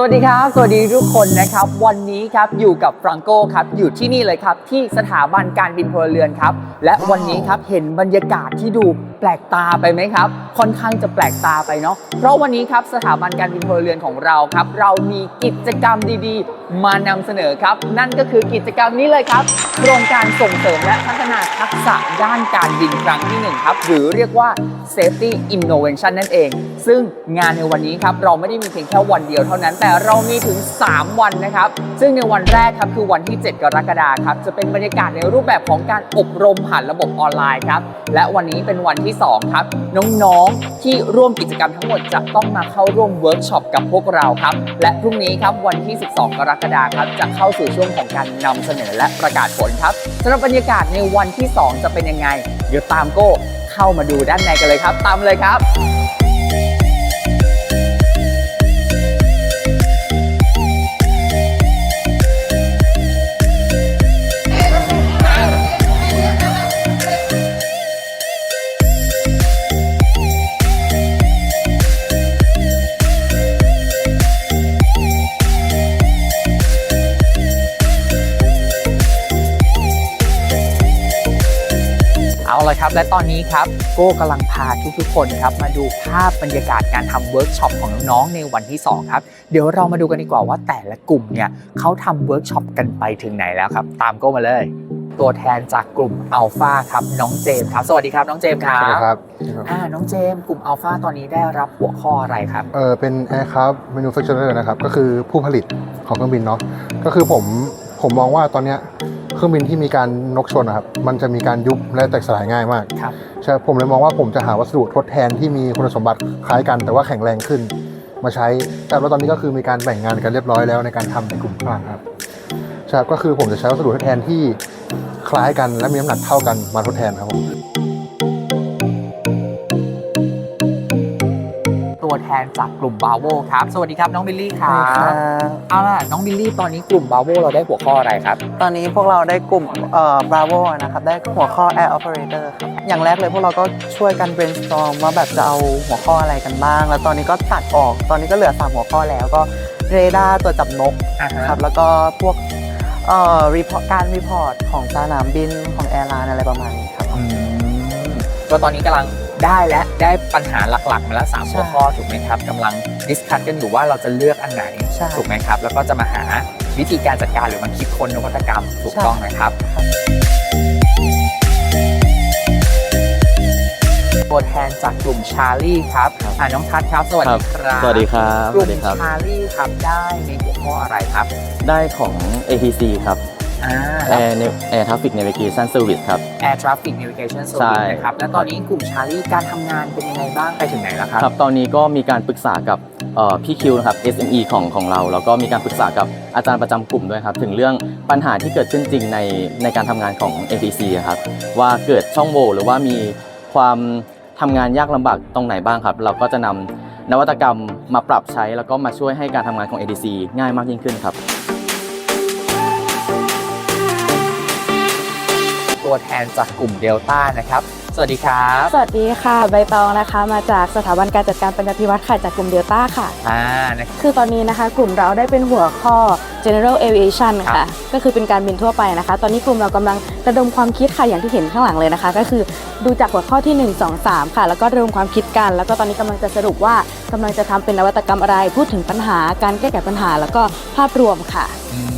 สวัสดีครับ สวัสดีทุกคนนะครับ วันนี้ครับอยู่กับฟรังโกครับอยู่ที่นี่เลยครับที่สถาบันการบินพลเรือนครับ และวันนี้ครับเห็นบรรยากาศที่ดู แปลกตาไปไหมครับ ค่อนข้างจะแปลกตาไปเนาะเพราะวันนี้ครับสถาบันการบินพลเรือนของเราครับ เรามีกิจกรรมดีๆ มานำเสนอครับ นั่นก็คือกิจกรรมนี้เลยครับโครงการส่งเสริมและพัฒนาทักษะด้านการบินครั้งที่หนึ่งครับ หรือเรียกว่า Safety Innovation นั่นเอง ซึ่งงานในวันนี้ครับเราไม่ได้มีเพียงแค่วันเดียวเท่านั้น แต่เรามีถึง 3 วันนะครับ ซึ่งในวันแรกครับคือวันที่ 7 กรกฎาคมครับจะเป็นบรรยากาศในรูปแบบของการอบรมผ่านระบบออนไลน์ครับและวันนี้เป็นวันที่ที่ 2 ครับ น้องๆที่ร่วมกิจกรรมทั้งหมดจะต้องมาเข้าร่วมเวิร์กช็อปกับพวกเราครับ และพรุ่งนี้ครับวันที่ 12 กรกฎาคมครับจะเข้าสู่ช่วงของการนำเสนอและประกาศผลครับสำหรับบรรยากาศในวันที่ 2 จะเป็นยังไง เดี๋ยวตามโก้เข้ามาดูด้านในกันเลยครับ ตามเลยครับ ละครับ และตอนนี้ครับโก้กำลังพาทุกๆคนครับมาดูภาพบรรยากาศการทำเวิร์กช็อปของน้องๆในวันที่ 2 ครับ เดี๋ยวเรามาดูกันดีกว่าว่าแต่ละกลุ่มเนี่ยเขาทำเวิร์กช็อปกันไปถึงไหนแล้วครับ ตามโก้มาเลย ตัวแทนจากกลุ่มอัลฟาครับน้องเจมส์ครับ สวัสดีครับน้องเจมส์ครัสวัสดีบครับอ่าน้องเจมส์กลุ่มอัลฟาตอนนี้ได้รับหัวข้ออะไรครับเออเป็น aircraft manufacturer นะครับก็คือผู้ผลิตของเครื่องบินเนาะก็คือผมผมมองว่าตอนเนี้ย เครื่องบินที่มีการนกชนนะครับมันจะมีการยุบและแตกสลายง่ายมากครับ ใช่ผมเลยมองว่าผมจะหาวัสดุทดแทนที่มีคุณสมบัติคล้ายกันแต่ว่าแข็งแรงขึ้น มาใช้แต่แล้วตอนนี้ก็คือมีการแบ่งงานกันเรียบร้อยแล้วในการทำในกลุ่มข้างหลังครับใช่ครับก็คือผมจะใช้วัสดุทดแทนที่คล้ายกันและมีน้ำหนักเท่ากันมาทดแทนครับผม ตัวแทนจากกลุ่มบาโวครับ สวัสดีครับน้องบิลลี่ครับ เอาล่ะน้องบิลลี่ตอนนี้กลุ่มบาโวเราได้หัวข้ออะไรครับ ตอนนี้พวกเราได้กลุ่มเอ่อ Bravo นะครับ ได้หัวข้อ Air Operator ครับอย่างแรกเลยพวกเราก็ช่วยกัน brainstorm ว่าแบบจะเอาหัวข้ออะไรกันบ้าง แล้วตอนนี้ก็ตัดออก ตอนนี้ก็เหลือ 3 หัวข้อแล้วก็เรดาร์ตัวจับนกอ่าฮะครับแล้วก็พวกเอ่อ report การรีพอร์ตของสนามบินของแอร์ไลน์อะไรประมาณนี้ครับอืมก็ตอนนี้กำลัง ได้และได้ปัญหาหลักๆ มาแล้วสามใช่หัวข้อถูกไหมครับกำลังดิสคัทกันอยู่ว่าเราจะเลือกอันไหนใช่ถูกไหมครับ แล้วก็จะมาหาวิธีการจัดการหรือมันคิดค้นนวัตกรรมถูกต้องนะครับตัวแทนจากกลุ่มชาลีครับอ่าน้องทัศน์ครับ สวัสดีครับ สวัสดีครับ กลุ่มสวัสดีครับชาลีครับได้ในหัวข้ออะไรครับ ได้ของ ATC ครับ อ่าแล้ว Air Nav- Air Traffic Navigation Service ครับ Air Traffic Navigation ใช่ Service นะครับ แล้วตอนนี้กลุ่มชาลีการทำงานเป็นยังไงบ้างไปถึงไหนแล้วครับ ครับตอนนี้ก็มีการปรึกษากับเอ่อพี่คิวนะครับ SME ของของเรา แล้วก็มีการปรึกษากับอาจารย์ประจำกลุ่มด้วยครับ ถึงเรื่องปัญหาที่เกิดขึ้นจริงในในการทำงานของ ATC อะครับ ว่าเกิดช่องโหว่หรือว่ามีความทำงานยากลำบากตรงไหนบ้างครับ เราก็จะนำนวัตกรรมมาปรับใช้แล้วก็มาช่วยให้การทำงานของ ATC ง่ายมากยิ่งขึ้นครับ ตัวแทนจากกลุ่มเดลต้านะครับ สวัสดีครับ สวัสดีค่ะ ใบตองนะคะ มาจากสถาบันการจัดการปัญญาพิวัตรค่ะจากกลุ่มเดลต้าค่ะ อ่านะครับคือตอนนี้นะคะ กลุ่มเราได้เป็นหัวข้อ general aviation ครัค่ะบก็คือเป็นการบินทั่วไปนะคะ ตอนนี้กลุ่มเรากำลังระดมความคิดค่ะอย่างที่เห็นข้างหลังเลยนะคะ ก็คือดูจากหัวข้อที่ 1 2 3 ค่ะ แล้วก็ระดมความคิดกัน แล้วก็ตอนนี้กำลังจะสรุปว่ากำลังจะทำเป็นนวัตกรรมอะไร พูดถึงปัญหาการแก้ไขปัญหา แล้วก็ภาพรวมค่ะ อืม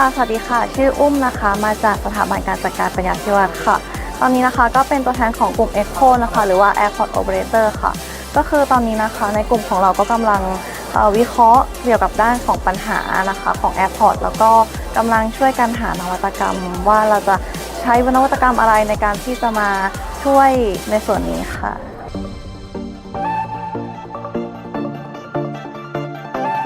ค่ะ สวัสดีค่ะ ชื่ออุ้มนะคะ มาจากสถาบันการจัดการปัญญาพิวัตรค่ะ ตอนนี้นะคะก็เป็นตัวแทนของกลุ่ม ECHO นะคะ หรือว่า Airport Operator ค่ะ ก็คือตอนนี้นะคะในกลุ่มของเราก็กำลังวิเคราะห์เกี่ยวกับด้านของปัญหานะคะของ Airport แล้วก็กำลังช่วยกันหานวัตกรรม ว่าเราจะใช้นวัตกรรมอะไรในการที่จะมาช่วยในส่วนนี้ค่ะ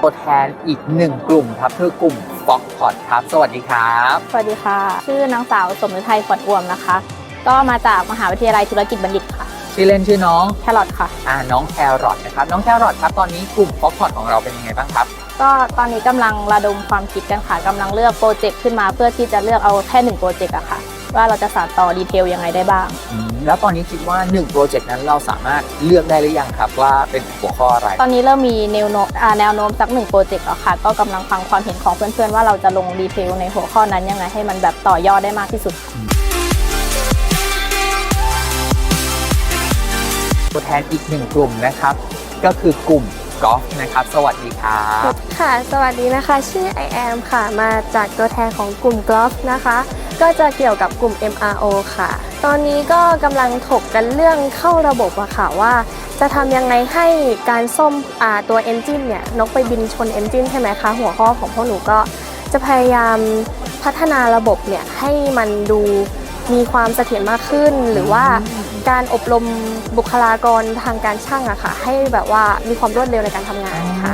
ตัวแทนอีกหนึ่งกลุ่มครับคือกลุ่ม Fox p o t ครับ สวัสดีครับ สวัสดีค่ะ ชื่อนางสาวสมฤทัยขวัญอ่วมนะคะ ก็มาจากมหาวิทยาลัยธุรกิจบัณฑิตค่ะ ชื่อเล่นชื่อน้องแครอทค่ะ อ่าน้องแครอทนะครับ น้องแครอทครับ ตอนนี้กลุ่ม Fox p o t ของเราเป็นยังไงบ้างครับ ก็ตอนนี้กำลังระดมความคิดกันค่ะกำลังเลือกโปรเจกต์ขึ้นมาเพื่อที่จะเลือกเอาแค่หนึ่งโปรเจกต์อะค่ะ ว่าเราจะสานต่อดีเทลยังไงได้บ้างอืมแล้วตอนนี้คิดว่า1โปรเจกต์นั้นเราสามารถเลือกได้หรือยังครับว่าเป็นหัวข้ออะไร ตอนนี้เริ่มมีแนวโน้มอ่าแนวโน้มสักหนึ่งโปรเจกต์แล้วค่ะ ก็กำลังฟังความเห็นของเพื่อนๆ ว่าเราจะลงดีเทลในหัวข้อนั้นยังไงให้มันแบบต่อยอดได้มากที่สุดตัวแทนอีกหนึ่งกลุ่มนะครับ ก็คือกลุ่มกอล์ฟนะครับ สวัสดีครับค่ะ สวัสดีนะคะ ชื่อ I am ค่ะ มาจากตัวแทนของกลุ่ม g l o v นะคะ ก็จะเกี่ยวกับกลุ่ม MRO ค่ะ ตอนนี้ก็กำลังถกกันเรื่องเข้าระบบอะค่ะว่า จะทำยังไงให้การซ่อมอตัว Engine เนี่ยนกไปบินชน Engine ใช่ไหมคะ หัวข้อของพวกหนูก็จะพยายามพัฒนาระบบเนี่ยให้มันดูมีความเสถียรมากขึ้น หรือว่าการอบรมบุคลากรทางการช่างอะค่ะ ให้แบบว่ามีความรวดเร็วในการทำงานค่ะ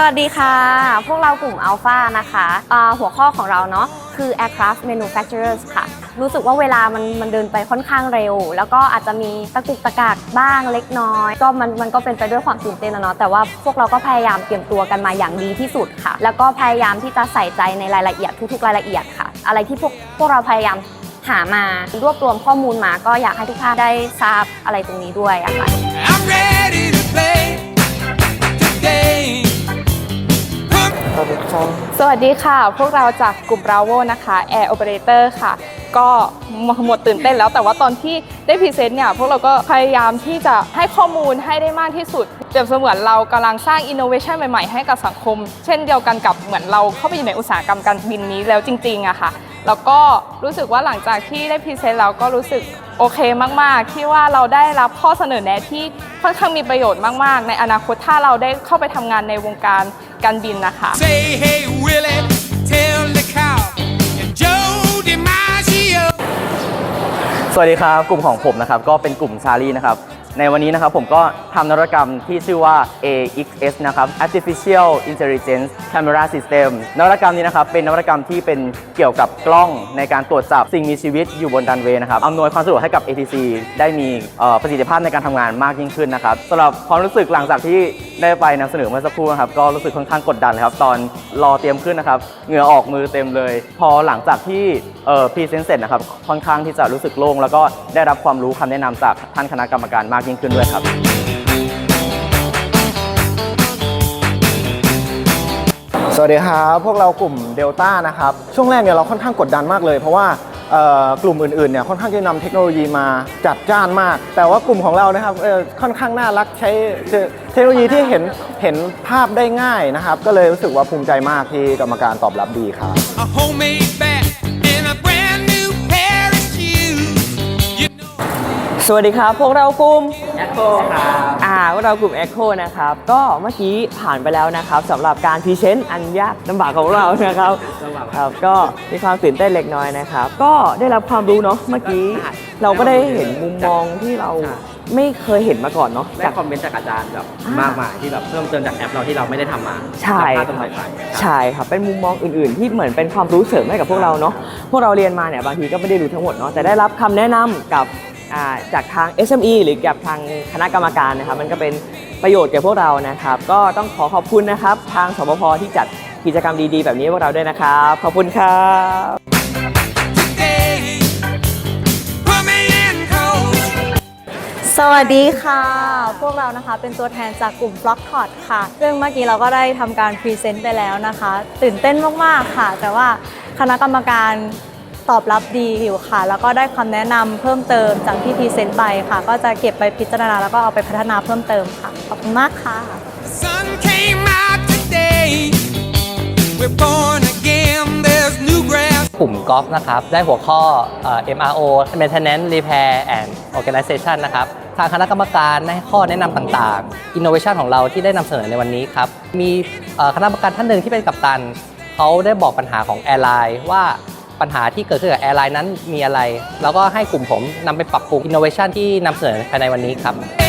สวัสดีค่ะ พวกเรากลุ่ม Alpha นะคะอ่าหัวข้อของเราเนาะคือ Aircraft Manufacturers ค่ะ รู้สึกว่าเวลามันมันเดินไปค่อนข้างเร็ว แล้วก็อาจจะมีตะกุกตะกากบ้างเล็กน้อย ก็มันมันก็เป็นไปด้วยความตื่นเต้นนะเนาะแต่ว่าพวกเราก็พยายามเตรียมตัวกันมาอย่างดีที่สุดค่ะ แล้วก็พยายามที่จะใส่ใจในรายละเอียดทุกๆ รายละเอียดค่ะ อะไรที่พวกพวกเราพยายามหามารวบรวมข้อมูลมาก็อยากให้ทุกท่านได้ทราบอะไรตรงนี้ด้วยอะค่ะ I'm ready to play today. Put สวัสดีค่ะ พวกเราจากกลุ่ม Bravo นะคะ Air Operator ค่ะ ก็หมดตื่นเต้นแล้ว แต่ว่าตอนที่ได้พรีเซนต์เนี่ย พวกเราก็พยายามที่จะให้ข้อมูลให้ได้มากที่สุด เปรียบเสมือนเรากำลังสร้าง innovation ใหม่ๆ ให้กับสังคม เช่นเดียวกันกับเหมือนเราเข้าไปอยู่ในอุตสาหกรรมการบินนี้แล้วจริงๆอะค่ะ แล้วก็รู้สึกว่าหลังจากที่ได้พรีเซนต์แล้วก็รู้สึกโอเคมาก ๆ ที่ว่าเราได้รับข้อเสนอแนะที่ค่อนข้างมีประโยชน์มาก ๆ ในอนาคตถ้าเราได้เข้าไปทำงานในวงการ การบินนะคะ say, hey, Willie, tell the cow and Joe DiMaggio. สวัสดีครับ กลุ่มของผมนะครับ ก็เป็นกลุ่มชาลีนะครับ ในวันนี้นะครับผมก็ทำนวัตกรรมที่ชื่อว่า AXS นะครับ Artificial Intelligence Camera System นวัตกรรมนี้นะครับเป็นนวัตกรรมที่เป็นเกี่ยวกับกล้องในการตรวจจับสิ่งมีชีวิตอยู่บนดันเวย์นะครับอำนวยความสะดวกให้กับ ATC ได้มีประสิทธิภาพในการทำงานมากยิ่งขึ้นนะครับสำหรับความรู้สึกหลังจากที่ได้ไปนำเสนอเมื่อสักครู่นะครับก็รู้สึกค่อนข้างกดดันเลยครับตอนรอเตรียมขึ้นนะครับเหงื่อออกมือเต็มเลย พอหลังจากที่พรีเซนต์เสร็จนะครับค่อนข้างที่จะรู้สึกโล่งแล้วก็ได้รับความรู้คำแนะนำจากท่านคณะกรรมการมากยิ่งขึ้นด้วยครับ สวัสดีครับพวกเรากลุ่มเดลต้านะครับ ช่วงแรกเนี่ยเราค่อนข้างกดดันมากเลย เพราะว่ากลุ่มอื่นๆเนี่ยค่อนข้างจะนำเทคโนโลยีมาจัดจ้านมาก แต่ว่ากลุ่มของเรานะครับค่อนข้างน่ารักใช้เทคโนโลยีที่เห็นเห็นภาพได้ง่ายนะครับ ก็เลยรู้สึกว่าภูมิใจมากที่กรรมการตอบรับดีครับ สวัสดีครับ พวกเรากลุ่ม Echo ครับอ่าพวกเรากลุ่ม Echo นะครับ ก็เมื่อกี้ผ่านไปแล้วนะครับสำหรับการพรีเซนต์อันยากลำบากของเรานะครับครับก็มีความตื่นเต้นเล็กน้อยนะครับ ก็ได้รับความรู้เนาะเมื่อกี้ เราก็ได้เห็นมุมมองที่เราไม่เคยเห็นมาก่อนเนาะได้จาก คอมเมนต์จากอาจารย์แบบอ่ามมากมายที่แบบเพิ่มเติมจากแอปเราที่เราไม่ได้ทำมาใช่ แล้วพลาดตรงคไหนรับไปใช่ครับเป็นมุมมองอื่น ๆ ที่เหมือนเป็นความรู้เสริมให้กับพวกเราเนาะพวกเราเรียนมาเนี่ยบางทีก็ไม่ได้รู้ทั้งหมดเนาะแต่ได้รับคำแนะนำกับอ่า จากทาง SME หรือกับทางคณะกรรมการนะครับ มันก็เป็นประโยชน์แก่พวกเรานะครับ ก็ต้องขอขอบคุณนะครับ ทางสบพที่จัดกิจกรรมดีๆ แบบนี้พวกเราด้วยนะครับ ขอบคุณครับสวัสดีค่ะ พวกเรานะคะเป็นตัวแทนจากกลุ่ม b l o c k t o t ค่ะ ซึ่งเมื่อกี้เราก็ได้ทำการพรีเซนต์ไปแล้วนะคะ ตื่นเต้นมาก ๆ ค่ะ แต่ว่าคณะกรรมการ ตอบรับดีอยู่ค่ะ แล้วก็ได้คำแนะนำเพิ่มเติมจากที่พรีเซนต์ไปค่ะ ก็จะเก็บไปพิจารณาแล้วก็เอาไปพัฒนาเพิ่มเติมค่ะ ขอบคุณมากค่ะ Sun came out today. We're born again. There's new grass. กลุ่มกอล์ฟนะครับ ได้หัวข้อเอ่อ MRO Maintenance Repair and Organization นะครับ ทางคณะกรรมการได้ให้ข้อแนะนำต่างๆ Innovation ของเราที่ได้นำเสนอในวันนี้ครับ มีเอ่อคณะกรรมการท่านหนึ่งที่เป็นกัปตัน เขาได้บอกปัญหาของแอร์ไลน์ว่า ปัญหาที่เกิดขึ้นกับแอร์ไลน์นั้นมีอะไร แล้วก็ให้กลุ่มผมนำไปปรับปรุงอินโนเวชันที่นำเสนอภายในวันนี้ครับ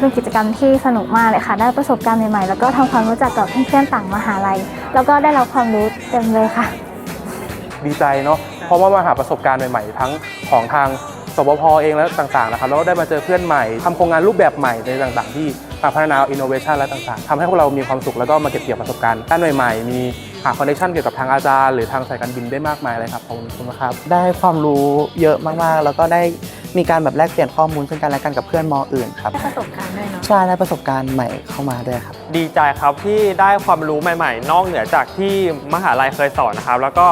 เป็นกิจกรรมที่สนุกมากเลยค่ะ ได้ประสบการณ์ใหม่ๆ แล้วก็ทำความรู้จักกับเพื่อนๆต่างมหาลัย แล้วก็ได้รับความรู้เต็มเลยค่ะ ดีใจเนาะเพราะว่ามาหาประสบการณ์ใหม่ๆ ทั้งของทางสบพเองและต่างๆนะครับแล้วก็ได้มาเจอเพื่อนใหม่ทำโครงงานรูปแบบใหม่ในต่างๆ ที่มาพัฒนาอินโนเวชันและต่างๆทำให้พวกเรามีความสุขแล้วก็มาเก็บเกี่ยวประสบการณ์ด้านใหม่ๆ มีหาคอนเนคชันเกี่ยวกับทางอาจารย์หรือทางสายการบินได้มากมายเลยครับขอบคุณครับ ได้ความรู้เยอะมากๆ แล้วก็ได้มีการแบบแลกเปลี่ยนข้อมูลซึ่งกันและกันกับเพื่อนมอื่นครับประสบการณ์ด้วยเนาะ ใช่ได้ประสบการณ์ใหม่เข้ามาด้วยครับ ดีใจครับที่ได้ความรู้ใหม่ๆ นอกเหนือจากที่มหาลัยเคยสอนนะครับ แล้วก็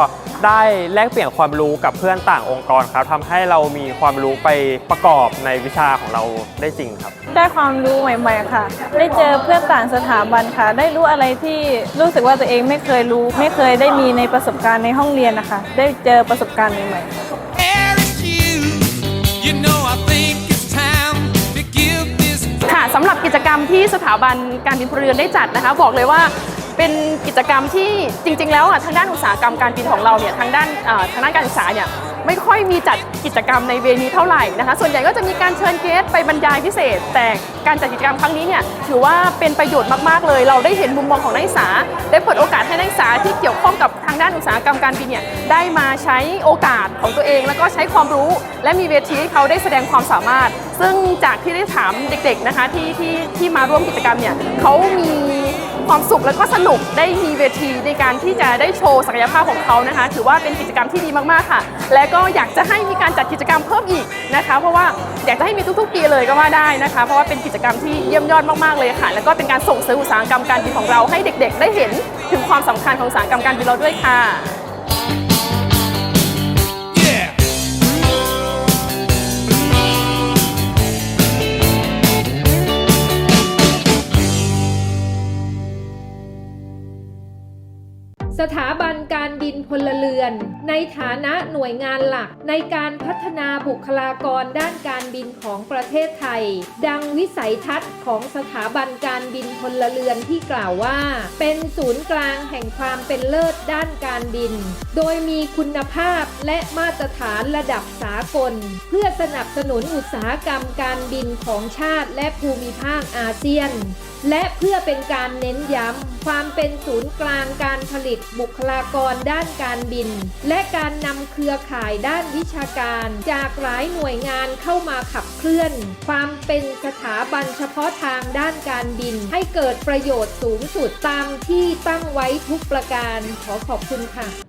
ได้แลกเปลี่ยนความรู้กับเพื่อนต่างองค์กรครับทำให้เรามีความรู้ไปประกอบในวิชาของเราได้จริงครับ ได้ความรู้ใหม่ ๆ ค่ะ ได้เจอเพื่อนต่างสถาบันค่ะ ได้รู้อะไรที่รู้สึกว่าตัวเองไม่เคยรู้ ไม่เคยได้มีในประสบการณ์ในห้องเรียนนะคะ ได้เจอประสบการณ์ใหม่ๆ Paris you. You know, I ำหรับกิจกรรมที่สถาบันการบินพลเรือนได้จัดนะคะ บอกเลยว่าเป็นกิจกรรมที่จริง ๆ แล้วอะทางด้านอุตสาหกรรมการบินของเราเนี่ยทางด้านทางด้านการศึกษาเนี่ย ไม่ค่อยมีจัดกิจกรรมในเวนี้เท่าไหร่นะคะ ส่วนใหญ่ก็จะมีการเชิญเกสไปบรรยายพิเศษ แต่การจัดกิจกรรมครั้งนี้เนี่ยถือว่าเป็นประโยชน์มากๆเลย เราได้เห็นมุมมองของนักศึกษา ได้เปิดโอกาสให้นักศึกษาที่เกี่ยวข้องกับทางด้านอุตสาหกรรมการบินเนี่ยได้มาใช้โอกาสของตัวเอง แล้วก็ใช้ความรู้ และมีเวทีให้เขาได้แสดงความสามารถ ซึ่งจากที่ได้ถามเด็กๆนะคะที่ที่ที่มาร่วมกิจกรรมเนี่ยเขามี ความสุขแล้วก็สนุกได้มีเวทีในการที่จะได้โชว์ศักยภาพของเขานะคะ ถือว่าเป็นกิจกรรมที่ดีมากๆค่ะ และก็อยากจะให้มีการจัดกิจกรรมเพิ่มอีกนะคะ เพราะว่าอยากจะให้มีทุกๆ ปีเลยก็ว่าได้นะคะ เพราะว่าเป็นกิจกรรมที่เยี่ยมยอดมากๆเลยค่ะ แล้วก็เป็นการส่งเสริมอุตสาหกรรมการบินของเราให้เด็ก ๆ ได้เห็นถึงความสำคัญของอุตสาหกรรมการบินเราด้วยค่ะ สถาบันการบินพลเรือน ในฐานะหน่วยงานหลักในการพัฒนาบุคลากรด้านการบินของประเทศไทย ดังวิสัยทัศน์ของสถาบันการบินพลเรือนที่กล่าวว่า เป็นศูนย์กลางแห่งความเป็นเลิศด้านการบิน โดยมีคุณภาพและมาตรฐานระดับสากล เพื่อสนับสนุนอุตสาหกรรมการบินของชาติและภูมิภาคอาเซียนและเพื่อเป็นการเน้นย้ำความเป็นศูนย์กลางการผลิตบุคลากรด้านการบิน และการนำเครือข่ายด้านวิชาการ จากหลายหน่วยงานเข้ามาขับเคลื่อน ความเป็นสถาบันเฉพาะทางด้านการบิน ให้เกิดประโยชน์สูงสุดตามที่ตั้งไว้ทุกประการขอขอบคุณค่ะ